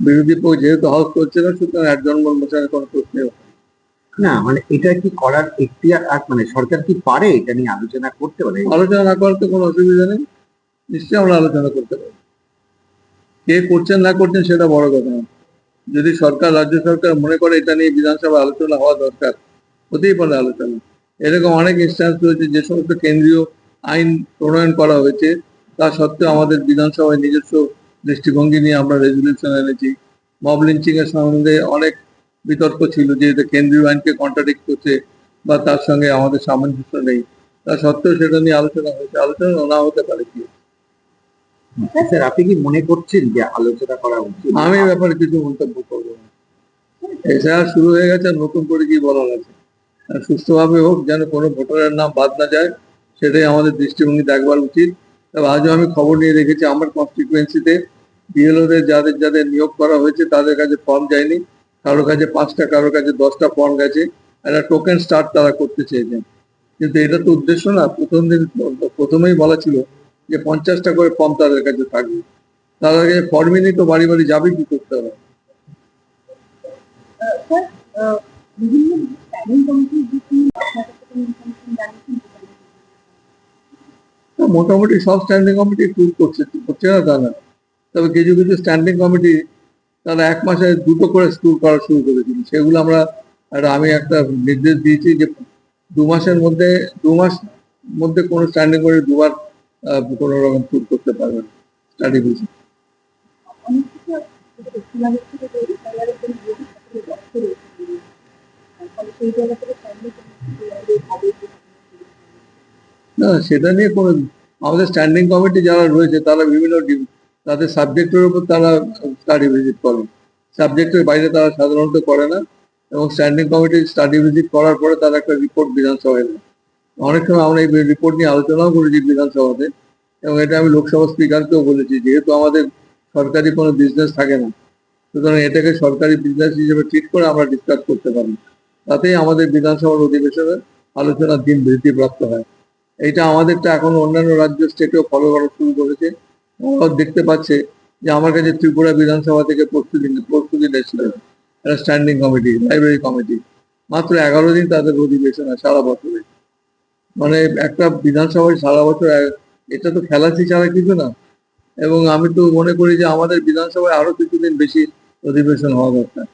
বিরোধী পক্ষ যেহেতু হাউস করছে না সুতরাং একজন মোশনের কোনো প্রশ্নই না। মানে এটা কি করার এখতিয়ার আর মানে সরকার কি পারে এটা নিয়ে আলোচনা করতে পারে? আলোচনা না করার তো কোনো অসুবিধা নেই। নিশ্চয়ই আমরা আলোচনা করতে পারি। কে করছেন না করছেন সেটা বড় কথা না যদি সরকার রাজ্য সরকার মনে করে এটা নিয়ে বিধানসভা আলোচনা হওয়া দরকার হতেই পারে আলোচনা। এরকম অনেক ইনস্ট্যান্স রয়েছে যে সমস্ত কেন্দ্রীয় আইন প্রণয়ন করা হয়েছে। তা সত্ত্বেও আমাদের বিধানসভায় নিজস্ব দৃষ্টিভঙ্গি নিয়ে আমরা রেজলিউশন এনেছি। মব লিঞ্চিং এর সম্বন্ধে অনেক বিতর্ক ছিল যে এটা কেন্দ্রীয় আইনকে কন্ট্রাডিক্ট করছে বা তার সঙ্গে আমাদের সামঞ্জস্য নেই। তা সত্ত্বেও সেটা নিয়ে আলোচনা হয়েছে। আলোচনা না হতে পারে কি? স্যার আপনি কি মনে করছেন যে আলোচনা করা উচিত? আমি ব্যাপারে কিছু মন্তব্য করব না। এছাড়া শুরু হয়ে গেছে নতুন করে কি বলার আছে? সুস্থভাবে হোক যেন কোনো ভোটারের নাম বাদ না যায় সেটাই আমাদের দৃষ্টিভঙ্গি দেখবার উচিত। আজও আমি খবর নিয়ে রেখেছি, আমার কনস্টিটুয়েন্সিতে বিএলওদের যাদের যাদের নিয়োগ করা হয়েছে, তাদের কাছে ফর্ম যায়নি। কারোর কাছে পাঁচটা কারোর কাছে দশটা ফর্ম গেছে। একটা টোকেন স্টার্ট তারা করতে চেয়েছেন। কিন্তু এটা তো উদ্দেশ্য না। প্রথম দিন, প্রথমেই বলা ছিল যে পঞ্চাশটা করে ফর্ম তাদের কাছে থাকবে। তাদের কাছে ফর্মই নেই তো বাড়ি বাড়ি যাবে কি করতে হবে? বিভিন্ন প্ল্যানিং কমিটির যে কি আপনার কাছে কোনো ইনফরমেশন জানিয়েছেন তো মোটামুটি সব স্ট্যান্ডিং কমিটি টুর করছে করছে না তা না। তবে কিছু কিছু স্ট্যান্ডিং কমিটি তারা এক মাসে দুটো করে স্কুল করা শুরু করেছিল সেগুলো আমরা আমি একটা নির্দেশ দিয়েছি যে দু মাসের মধ্যে, দু মাস মধ্যে কোনো স্ট্যান্ডিং করে দুবার কোনো রকম ট্যুর করতে পারবেন স্টাডি ভিজিট না, সেটা নিয়ে কোনো আমাদের স্ট্যান্ডিং কমিটি যারা রয়েছে, তারা বিভিন্ন তাদের সাবজেক্টের উপর তারা স্টাডি ভিজিট করেন সাবজেক্টের বাইরে তারা সাধারণত করে না এবং স্ট্যান্ডিং কমিটি স্টাডি ভিজিট করার পরে তারা একটা রিপোর্ট বিধানসভায় দেয় অনেক সময় আমরা এই রিপোর্ট নিয়ে আলোচনাও করেছি বিধানসভাতে এবং এটা আমি লোকসভা স্পিকারকেও বলেছি, যেহেতু আমাদের সরকারি কোনো বিজনেস থাকে না, সুতরাং এটাকে সরকারি বিজনেস হিসেবে ট্রিট করে আমরা ডিসকাস করতে পারি। তাতেই আমাদের বিধানসভার অধিবেশনে আলোচনার দিন বৃদ্ধিপ্রাপ্ত হয়। এইটা আমাদেরটা এখন অন্যান্য রাজ্য স্টেটেও ফলো করা শুরু করেছে। ওরাও দেখতে পাচ্ছে যে আমার কাছে ত্রিপুরা বিধানসভা থেকে প্রস্তুতি প্রস্তুতি নিয়েছিল। একটা স্ট্যান্ডিং কমিটি লাইব্রেরি কমিটি মাত্র এগারো দিন তাদের অধিবেশন হয় সারা বছরে। মানে একটা বিধানসভায় সারা বছর এটা তো খেলাচি ছাড়া কিছু না। এবং আমি তো মনে করি যে আমাদের বিধানসভায় আরও কিছুদিন বেশি অধিবেশন হওয়া দরকার।